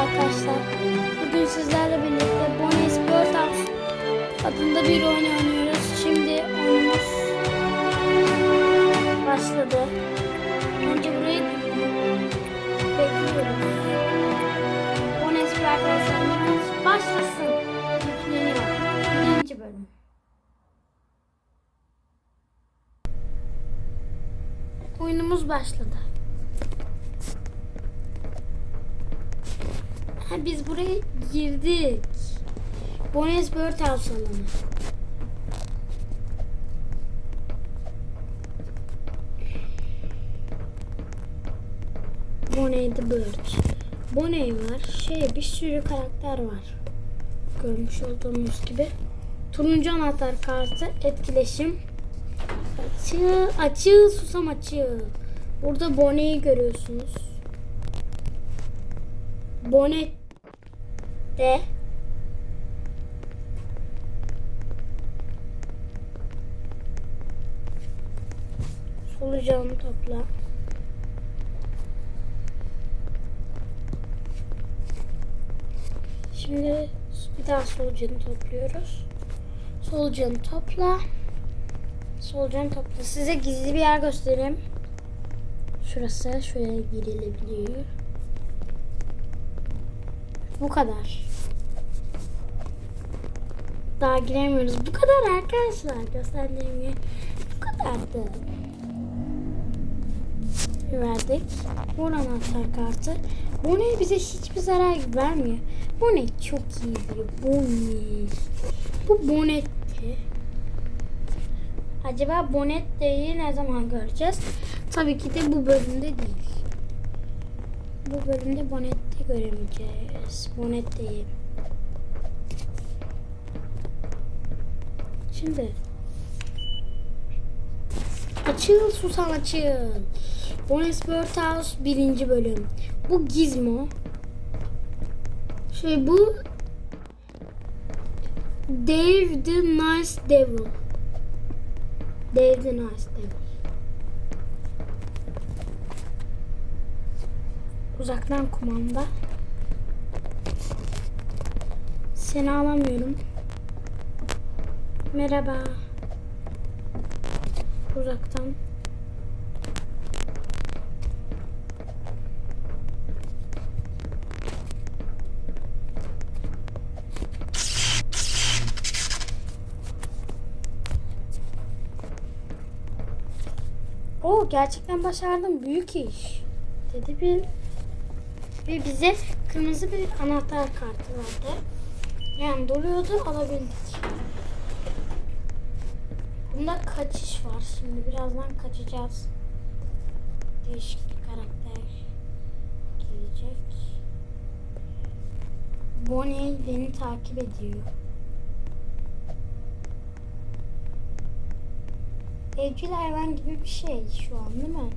arkadaşlar. Bugün sizlerle birlikte Bones Birdhouse adında bir oyun oynuyoruz. Şimdi oyunumuz başladı. Önce burayı bekliyoruz. Bones Birdhouse oyunumuz başlasın. Yükleniyor. Birinci bölüm. Oyunumuz başladı. Ha, biz buraya girdik. Bones Birdhouse alanı. Bonnie the Bird. Bonnie var. Şey bir sürü karakter var. Görmüş olduğumuz gibi. Turuncu anahtar kartı etkileşim. Açı, açı, susam açı. Burada Bonnie'yi görüyorsunuz. Bonnet de solucanı topla. Şimdi bir daha solucanı topluyoruz. Solucanı topla. Solucanı topla. Size gizli bir yer göstereyim. Şurası şöyle girilebiliyor. Bu kadar. Daha giremiyoruz. Bu kadar arkadaşlar. Gösterdiğim yer bu kadardı. Verdik. Bu anahtar kartı. Bu ne bize hiçbir zarar vermiyor. Bu ne çok iyi bir bu ne? Bu bonetti. Acaba bonetteyi ne zaman göreceğiz? Tabii ki de bu bölümde değil. Bu bölümde bonette göremeyeceğiz. Bonetteyi. Şimdi Açıl susam açıl. Bones Birdhouse birinci bölüm. Bu Gizmo. Şey bu Dave the Nice Devil. Dave the Nice Devil. Uzaktan kumanda. Seni alamıyorum. Merhaba. Uzaktan. Oo gerçekten başardım. Büyük iş. Dedi bir ve bize kırmızı bir anahtar kartı verdi. Yani doluyordu alabildik. Bunda kaçış var. Şimdi birazdan kaçacağız. Değişik bir karakter gelecek. Bonnie beni takip ediyor. Evcil hayvan gibi bir şey şu an değil mi?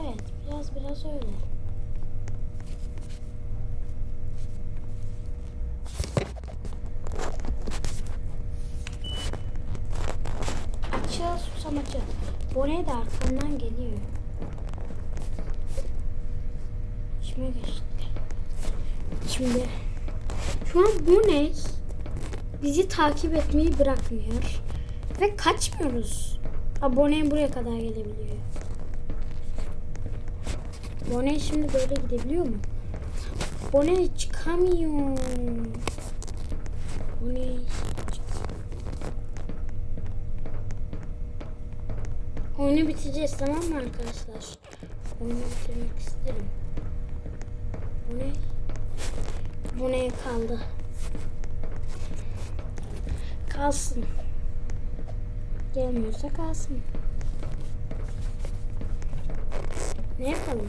Evet, biraz biraz öyle. Açıl susam açıl. Bonnie de arkamdan geliyor. İçime geçti. Şimdi şu an Bonnie bizi takip etmeyi bırakmıyor. Ve kaçmıyoruz. Abone buraya kadar gelebiliyor. Abone şimdi böyle gidebiliyor mu? Abone çıkamıyor. Abone Oyunu bitireceğiz tamam mı arkadaşlar? Oyunu bitirmek isterim. Bu ne? Bu ne kaldı? Kalsın. Gelmiyorsa kalsın. Ne yapalım?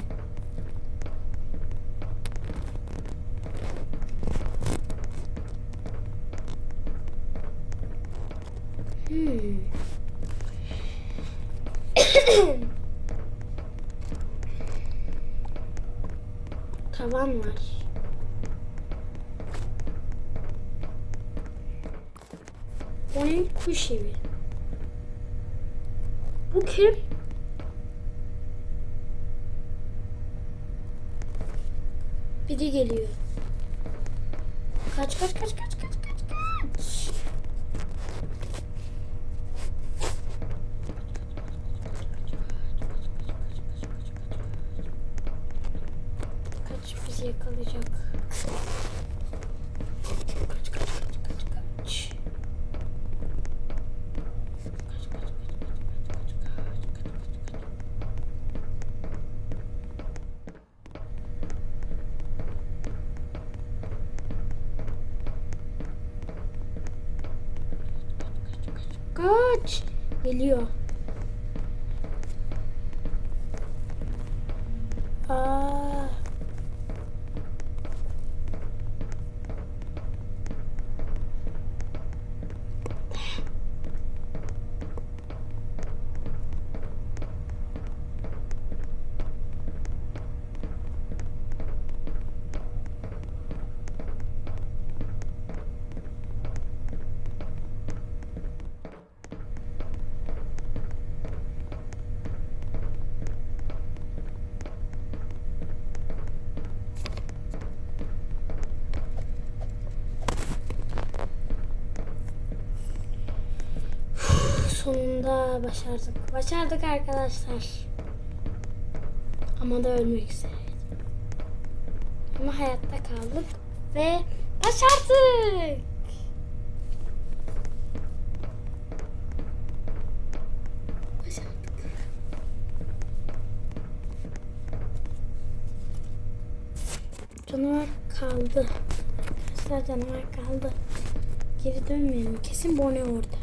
Hmm. Tavan var. Onun kuş evi. Bu kim? biri geliyor. Kaç kaç kaç kaç kaç. Geliyor. Aa. Sonunda başardık. Başardık arkadaşlar. Ama da ölmek üzereydim. Ama hayatta kaldık ve başardık. Başardık. Canavar kaldı. Arkadaşlar canavar kaldı. Geri dönmeyelim. Kesin Bone orada.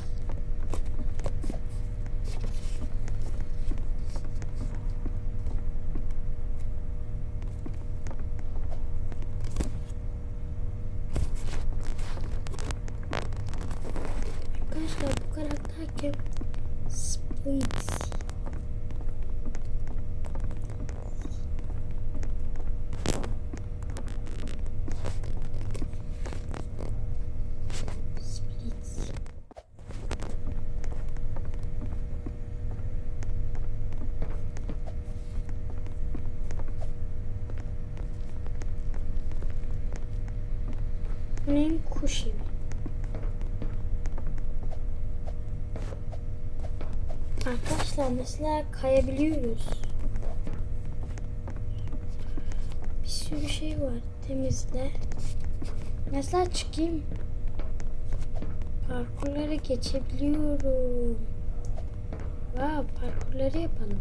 Arkadaşlar bu karakter kim? Split. Split. Evi. Arkadaşlar mesela kayabiliyoruz. Bir sürü şey var. Temizle. Mesela çıkayım. Parkurları geçebiliyorum. Wow, parkurları yapalım.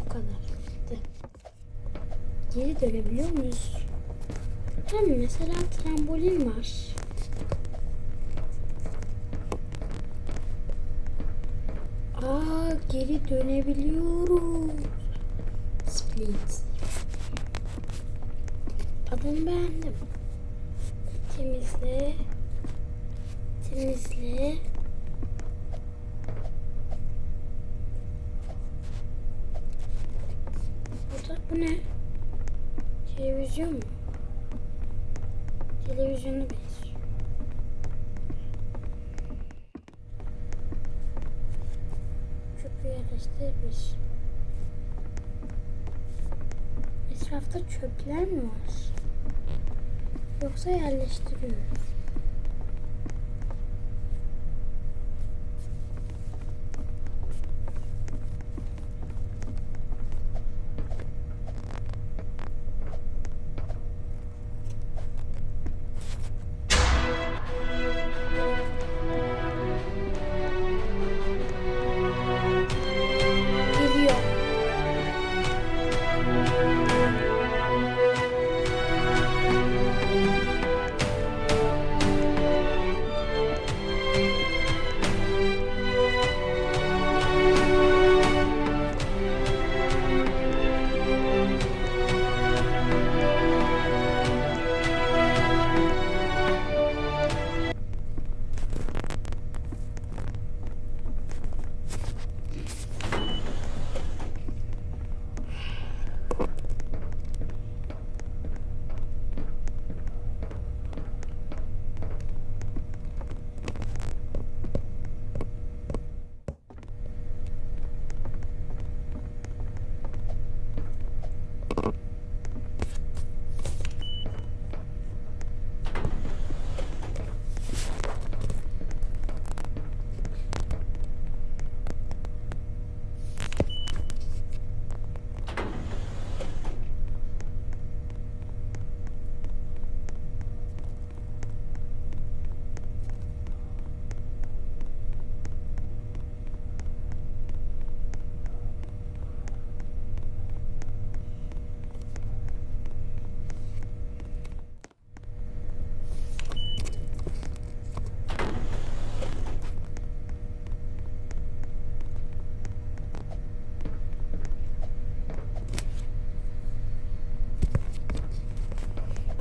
Bu kadar. Geri dönebiliyor muyuz? Hem mesela trambolin var. Aa geri dönebiliyoruz. Split. Adını beğendim. Temizle. Temizle. Burada bu ne? Televizyon mu? Televizyona benziyor. Çöpü yerleştir bir. Etrafta çöpler mi var? Yoksa yerleştiriyoruz.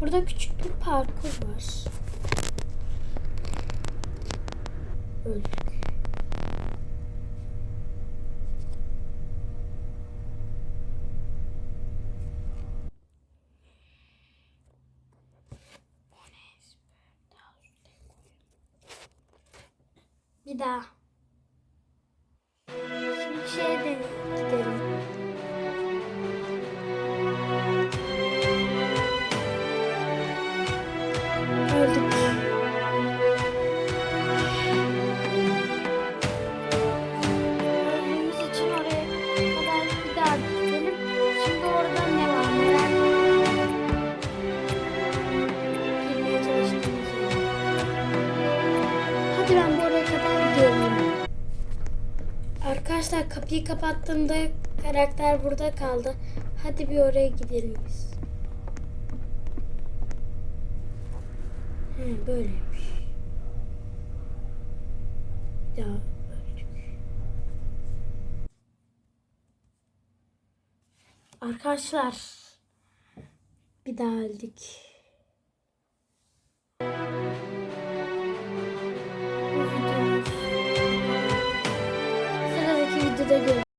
Şurada küçük bir parkur var. Öldük. Bir daha. Arkadaşlar kapıyı kapattığımda karakter burada kaldı. Hadi bir oraya gidelim biz. He böyleymiş. Daha öldük. Arkadaşlar bir daha öldük. Good.